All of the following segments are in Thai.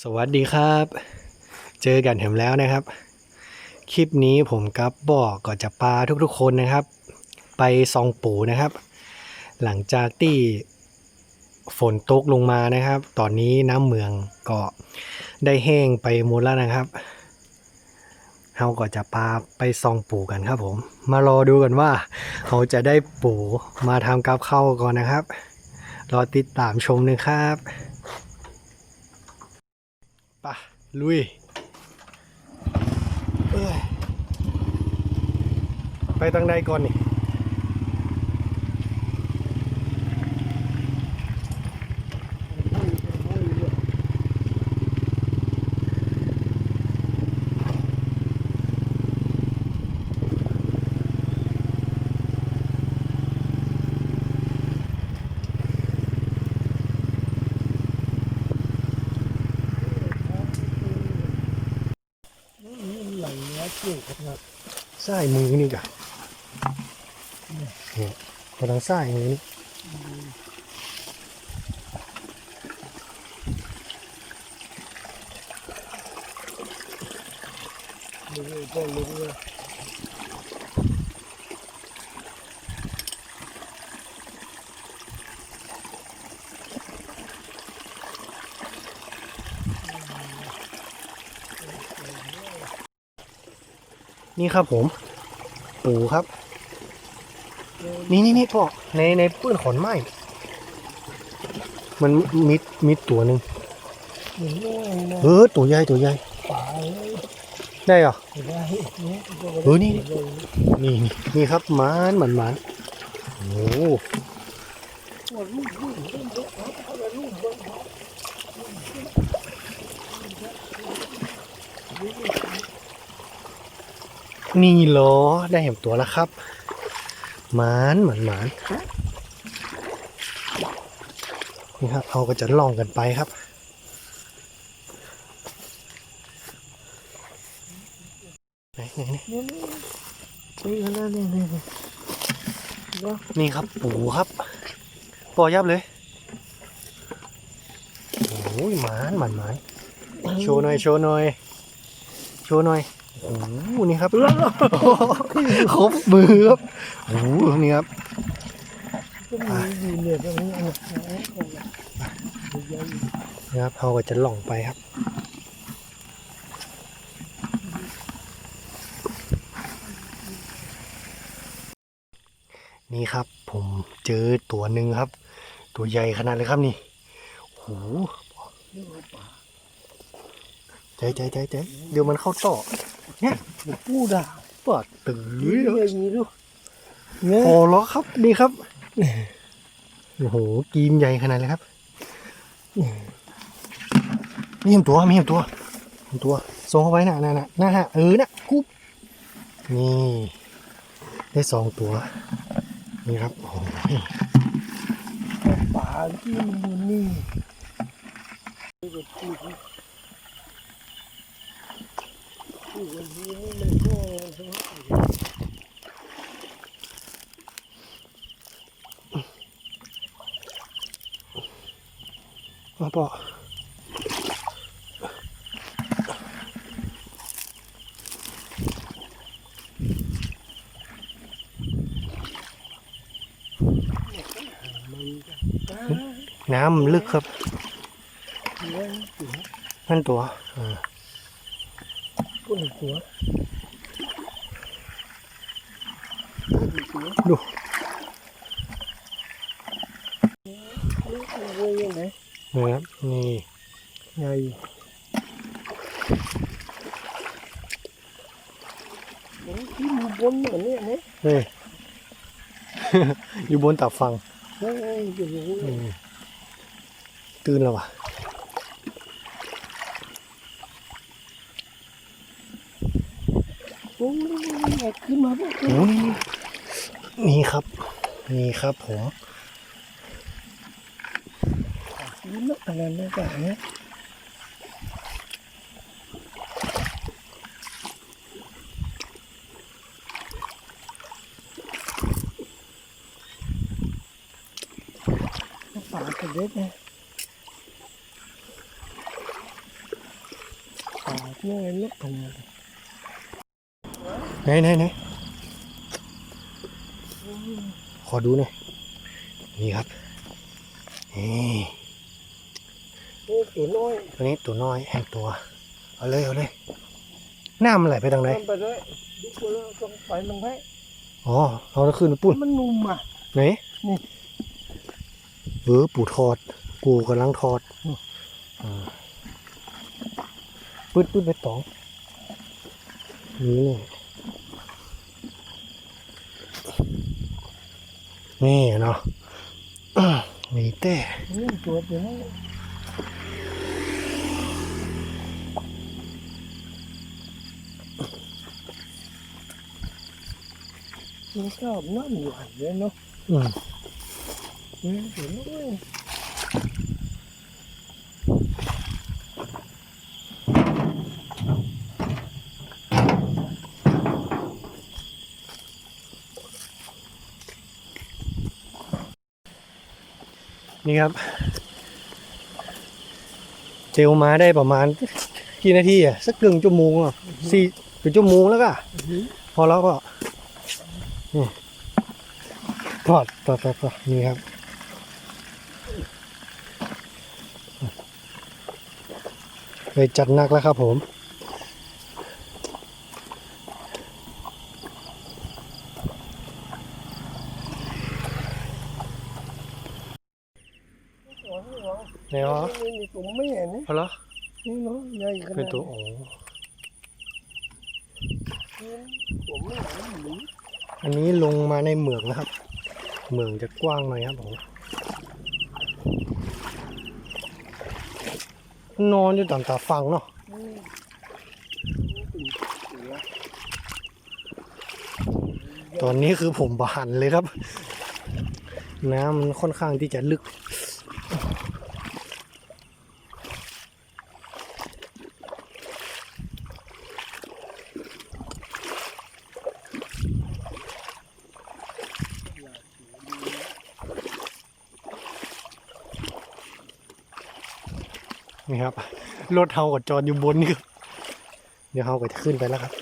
สวัสดีครับ เจอกันแถมแล้วนะครับ คลิปนี้ผมกับบอกก็จะพาทุกๆคนนะครับ ไปซองปูนะครับ หลังจากที่ฝนตกลงมานะครับ ตอนนี้น้ำเมืองก็ได้แห้งไปหมดแล้วนะครับเราก็จะพาไปซองปูกันครับผม มารอดูกันว่าเขาจะได้ปูมาทำกับข้าวก่อนนะครับ รอติดตามชมนะครับ ปะลุยเอ้ยไปทางใดก่อนนี่ นื้อเกี่ยวกับใส่มือนี่กะนี่กำลังใส่มือนี่ดูดูดูลุกเลย นี่ครับผม ปูครับ นี่นี่นี่พ่อในในปื้นขอนไม้มันมิดมิดตัวหนึ่งหนึ่งน้อยนะเออตัวใหญ่ตัวใหญ่ป่าเลยได้เหรอได้เนี่ยเออนี่นี่นี่นี่ครับหมานหมันหมานโอ้โห ลูกลูกลูกลูกเอาไปลูกเบิ้งเขา นี่เหรอ ได้เห็นตัวแล้วครับ หมานหมันหมานนี่ครับเขาก็จะลองกันไปครับไหนไหนไหนเนี่ยนี่ขนาดนี้นี่ว่านี่ครับปูครับปอยับเลยโอ้ยหมานหมันหมานโชว์หน่อยโชว์หน่อยโชว์หน่อย โอ้โหนี่ครับ ครบมือครับโอ้โหนี่ครับก็มีอยู่เนี่ยตรงนี้นะนี่ครับเขาก็จะล่องไปครับนี่ครับผมเจอตัวหนึ่งครับ ตัวใหญ่ขนาดเลยครับนี่โอ้โห ใจใจใจใจเดี๋ยวมันเข้าต่อปูด่าปอดตื้นี่ออย่างนี้ดูเนี่ยโอ้ล้อครับนี่ครับโอ้โหกีมใหญ่ขนาดเลยครับมีเห็นตัวมีเห็นตัวเห็นตัวส่งเข้าไว้น่ะน่ะน่ะน่ะฮะเออน่ะกุ๊บนี่ได้สองตัว นี่ครับโอ้โหป่าที่มันอยู่นี่ ปูวันนี้มันก็มาปอน้ำลึกครับนั่นตัวอ่า ปุ่นหัวดูเว้ยยังไงนะค ขึ้นมาโอ้นี่ครับ นี่ครับผมนี่นะอะไรนะจ๊ะเนี่ยปากระเด็ดนะาเนี่ยนกขนาด ไหนไหนไหนขอดูหน่อย นี่ครับ นี่โอ้ตัวน้อย ตัวนี้ตัวน้อยแห่งตัว เอาเลยเอาเลยหน้ามันไหลไปทางไหนมันไปเลยดูตัวแล้วต้องไปลงไปอ๋อเราจะขึ้นไปปุ้นมันนุ่มอะไหนนี่เออปู่ทอด กูกำลังทอดอืมอ่าปืดปืดไปตองนี่นี่ นี่เนาะอื้อมีแต่นี่ตัวตัวน้อยมันชอบน้ำหวานเลยเนาะอืมนี่ตัวน้อ นี่ครับ เจลมาได้ประมาณกี่นาทีอะสักกึ่งชั่วโมงอะสี่กึ่งชั่วโมงแล้วก็พอแล้วก็นี่ทอดทอดทอดทอดนี่ครับเลยจัดหนักแล้วครับผม หวานหวาน ไหนวะนี่นี่ตัวแม่นี่พอแล้วนี่เนาะใหญ่ขนาดเป็นตัวโอ้ตัวแม่นี่หนีอันนี้ลงมาในเหมืองนะครับ เหมืองจะกว้างหน่อยครับผมนอนอยู่ต่ำตาฟังเนาะอืมนี่เป็นเสือตอนนี้คือผมบานเลยครับ น้ำมันค่อนข้างที่จะลึก นี่ครับรถเฮากับจอดอยู่บนนี่ครับเดี๋ยวเฮาก็จะขึ้นไปแล้วครับ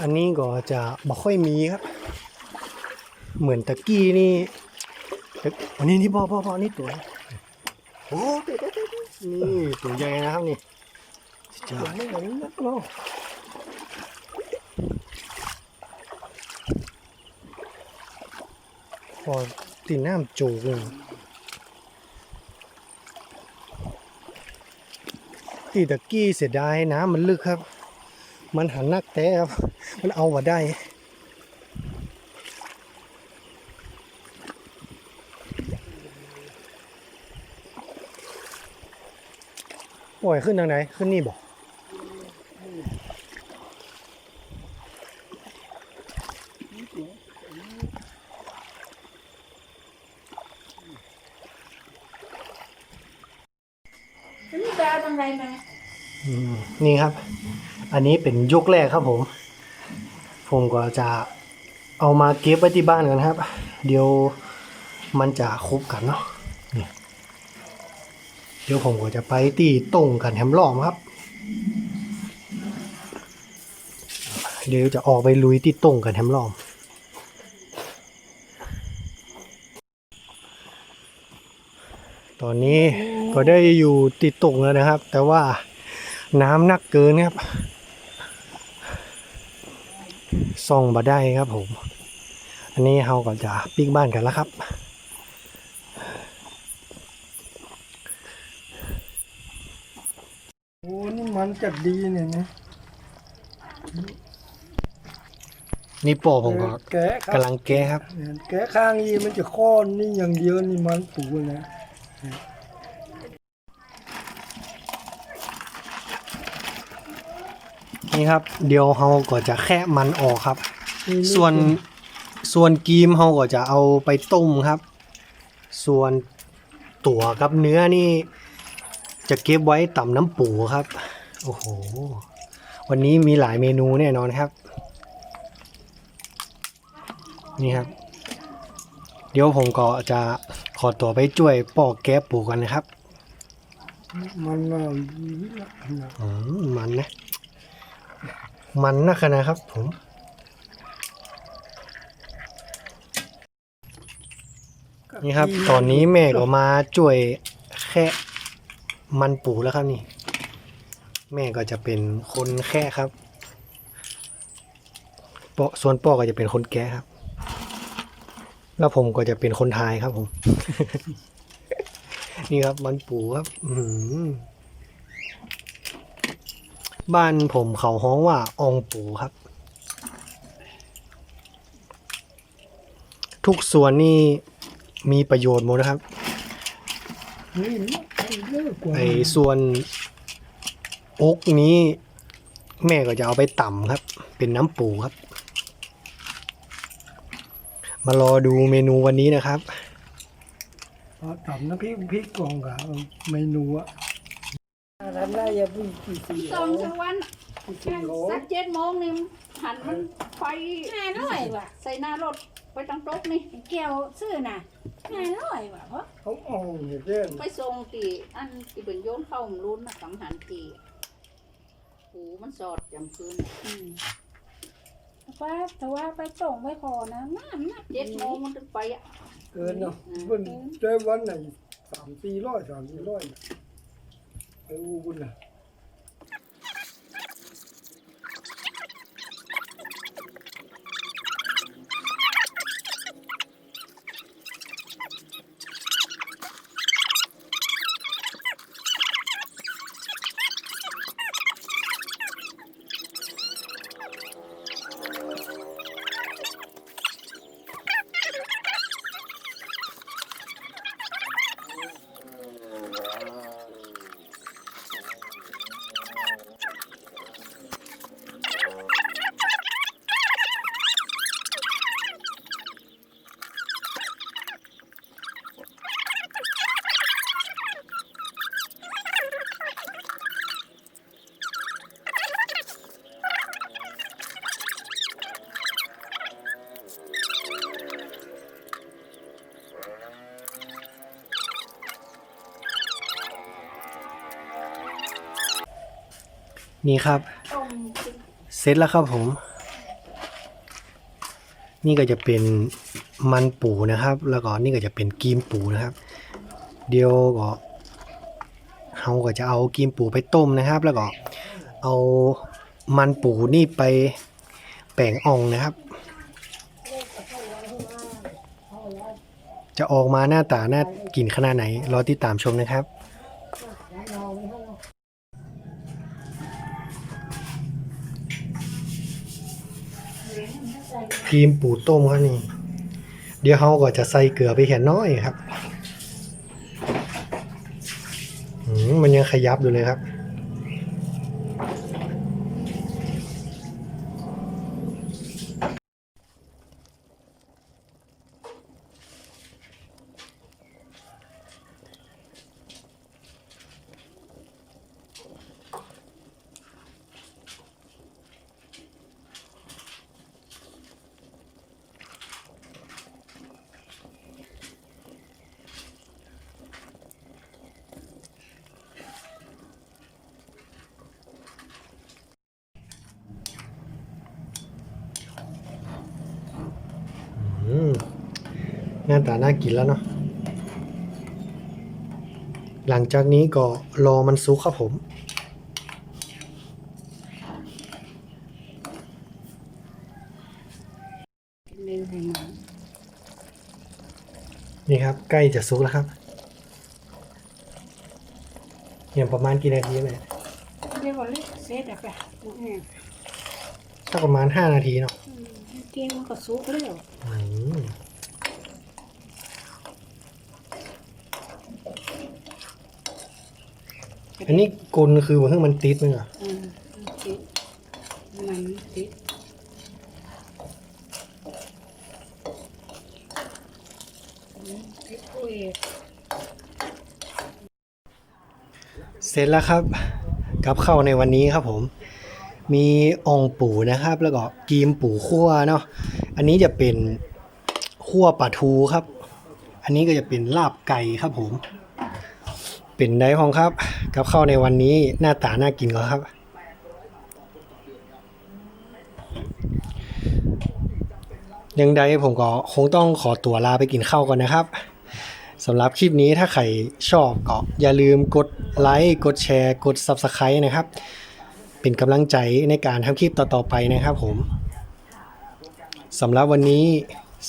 อันนี้ก็จะบ่ค่อยมีครับ เหมือนตะกี้นี่อันนี้นี่พ่อพ่อพ่อนี่ตัวโอ้นี่ตัวใหญ่นะครับนี่ จะตัวแม่นี่นักเนาะพอตีน้ำจกเลยตีตะกี้เสียดายน้ำมันลึกครับ มันหันนักแต่ครับ มันเอามาได้ปล่อยขึ้นทางไหน ขึ้นนี่บอก นี่ดาวทำไรมาอืมนี่ครับ อันนี้เป็นยกแรกครับผม ผมก็จะเอามาเก็บไว้ที่บ้านกันครับ เดี๋ยวมันจะครบกันเนาะนี่เดี๋ยวผมก็จะไปตีตรงกันแฮมล้อมครับ เดี๋ยวจะออกไปลุยที่ตรงกันแฮมล้อมตอนนี้ ก็ได้อยู่ติดตรงแล้วนะครับ แต่ว่าน้ำหนักเกินครับส่องมาได้ครับผม อันนี้เราก็จะปิ๊กบ้านกันแล้วครับโอ้นี่มันจัดดีเนี่ยนะนี่โปอผมก็แกะครับกำลังแก้ครับเนี่ยแกะข้างยีมันจะค้อนนี่อย่างเดียวนี่มันปูนะ นี่ครับ เดี๋ยวเราก็จะแค่มันออกครับนี่ส่วนส่วนกีมเราก็จะเอาไปต้มครับ ส่วนตัวกับเนื้อนี่ จะเก็บไว้ต่ำน้ำปูครับ โอ้โห วันนี้มีหลายเมนูแน่นอนครับ นี่ครับ เดี๋ยวผมก็จะขอตัวไปช่วยปอกแก้ปูกันนะครับ มันน่ะนะอืมมันนะ มันนักขนาดครับผม นี่ครับ ตอนนี้แม่ก็มาช่วยแค่มันปูแล้วครับนี่ แม่ก็จะเป็นคนแค่ครับปอส่วนปอก็จะเป็นคนแก้ครับ แล้วผมก็จะเป็นคนทายครับผม นี่ครับมันปูครับ อืม บ้านผมเขาฮ้องว่าองปูครับ ทุกส่วนนี่มีประโยชน์หมดนะครับไอ้ส่วนอกนี้ แม่ก็จะเอาไปต่ำครับ เป็นน้ำปูครับ มารอดูเมนูวันนี้นะครับเอาทำน้ำพริกพริกกองกับเมนูอะ ทำได้อยังพี่กี่สี่สองสักวันกี่สี่โลสักเจ็ดโมงนี่หันมันไฟห้าร้อยว่ะใส่หน้ารถไปตั้งโต๊ะนี่เกี่ยวซื้อน่ะห้าร้อยว่ะเพราะเขาเอาเนี่ยเด่นไปส่งตีอันที่เป็นโยนเข้ามันรุนนะสังหันตีหูมันสอดจำคืนอืมว่าแต่ว่าไปส่งไปขอนะน้ำนะเจ็ดโมงมันถึงไปอะเกินเนาะเพิ่นได้วันไหนสามสี่ร้อยสามสี่ร้อย ไปอูบุ นี่ครับ เสร็จแล้วครับผม นี่ก็จะเป็นมันปูนะครับ แล้วก็นี่ก็จะเป็นกีมปูนะครับ เดี๋ยวก็เราก็จะเอากีมปูไปต้มนะครับ แล้วก็เอามันปูนี่ไปแป่งอ่องนะครับ จะออกมาหน้าตาหน่ากินขนาดไหน รอติดตามชมนะครับ ครีมปูต้มครับนี่ เดี๋ยวเขาก็จะใส่เกลือไปแค่น้อยครับมมันยังขยับอยู่เลยครับ อืม หน้าตาน่ากินแล้วเนาะหลังจากนี้ก็รอมันซุกครับผมเล่นให้มานี่ครับ ใกล้จะซุกแล้วครับอย่างประมาณกี่นาทีแม่เรียกว่าเล็กเซตอะค่ะอืมสักประมาณ5นาทีเนาะเตียงมันก็สุกแล้ว อันนี้กลคือว่าเพิ่งมันติดมั้งเหรออืมติดมันติดเสร็จแล้วครับ กับข้าวในวันนี้ครับผม มีองปูนะครับ แล้วก็กีมปูคั่วเนาะอันนี้จะเป็นคั่วปลาทูครับ อันนี้ก็จะเป็นลาบไก่ครับผม เป็นได้พองครับ กับข้าวในวันนี้หน้าตาน่ากินก็ครับ ยังใดผมก็คงต้องขอตัวลาไปกินข้าวก่อนนะครับสำหรับคลิปนี้ถ้าใครชอบก็อย่าลืมกดไลค์กดแชร์ กด Subscribe นะครับ เป็นกำลังใจในการทำคลิปต่อๆไปนะครับผมสำหรับวันนี้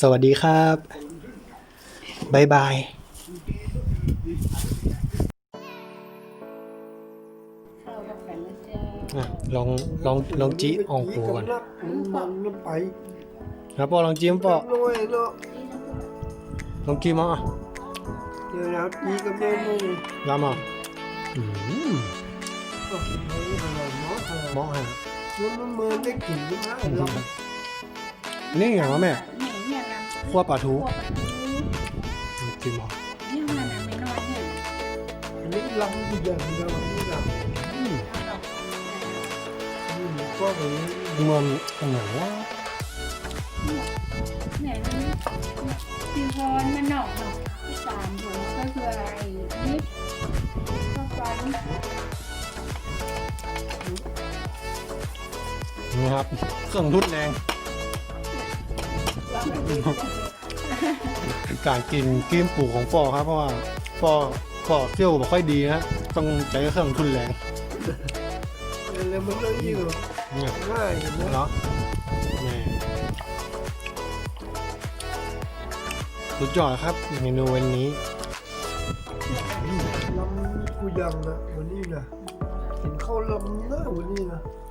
สวัสดีครับ บ๊ายบาย นะจ๊ะอะลองลองลองจีอ่องปูก่อนนักมันมันไปครับปอลองจิ้มปอน้อยเนาะลองจิ้มอะเดี๋ยวนะจีกับแม่นุ่งลำอะอืมโอ้โหอร่อยเนาะเหมาะฮะมันมันเมินได้กลิ่นด้วยนะเราอันนี่อย่างวะแม่เนี่ยเนี่ยนะคั่วปลาทูคั่วปลาทูจิ้มอะเนี่ยมันน่ะไม่น้อยเนี่ยอันนี้ลำกูอย่างเดียวนี่นะ นี่ก็แบบนี้มันอันไหนวะเนี่ยนี่ซีพรมันหนอกเนาะที่สามอยู่ก็คืออะไรนี่ก็ฟันนี่ครับเครื่องทุนแรง การกินกิมปูของปอครับเพราะว่าปอปอเที่ยวไม่ค่อยดีนะต้องใช้เครื่องทุนแรงแล้วมันก็ยิ่ง เนี่ยง่ายนะเนาะนี่สุดยอดครับเมนูวันนี้ลำกูยังนะวันนี้นะเห็นเขาลำนะวันนี้นะอ